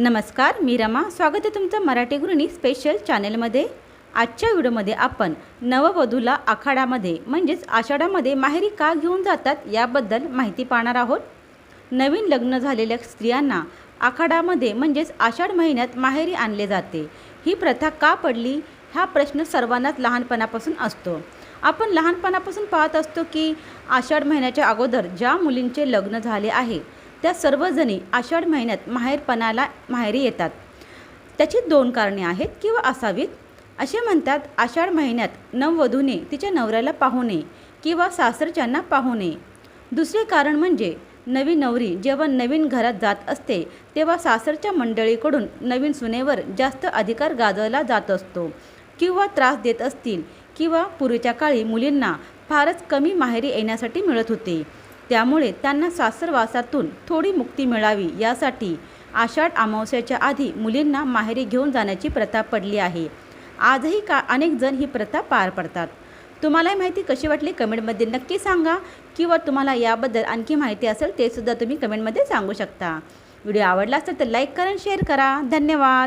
नमस्कार मी रमा. स्वागत आहे तुमचं मराठी गृहिणी स्पेशल चॅनलमध्ये आजच्या व्हिडिओमध्ये आपण नववधूला आखाडामध्ये म्हणजेच आषाढामध्ये माहेरी का घेऊन जातात याबद्दल माहिती पाहणार आहोत. नवीन लग्न झालेल्या स्त्रियांना आखाडामध्ये म्हणजेच आषाढ महिन्यात माहेरी आणले जाते. ही प्रथा का पडली? हा प्रश्न सर्वांनाच लहानपणापासून असतो. आपण लहानपणापासून पाहत असतो की आषाढ महिन्याच्या अगोदर ज्या मुलींचे लग्न झाले आहे त्या सर्वजणी आषाढ महिन्यात माहेरपणाला माहेरी येतात. त्याची दोन कारणे आहेत किंवा असावीत. असे म्हणतात आषाढ महिन्यात नववधूने तिच्या नवऱ्याला पाहू नये किंवा सासरच्यांना पाहू नये. दुसरे कारण म्हणजे नवी नवरी जेव्हा नवीन घरात जात असते तेव्हा सासरच्या मंडळीकडून नवीन सुनेवर जास्त अधिकार गाजवला जात असतो किंवा त्रास देत असतील किंवा पूर्वीच्या काळी मुलींना फारच कमी माहेरी येण्यासाठी मिळत होते. त्यामुळे त्यांना सासरवासातून थोडी मुक्ती मिळावी यासाठी आषाढ अमावस्याच्या आधी मुलींना माहेरी घेऊन जाण्याची प्रथा पडली आहे. आजही का अनेक जण ही प्रथा पार पडतात. तुम्हाला ही माहिती कशी वाटली कमेंटमध्ये नक्की सांगा किंवा तुम्हाला याबद्दल आणखी माहिती असेल ते सुद्धा तुम्ही कमेंटमध्ये सांगू शकता. व्हिडिओ आवडला असेल तर लाईक करा शेअर करा. धन्यवाद.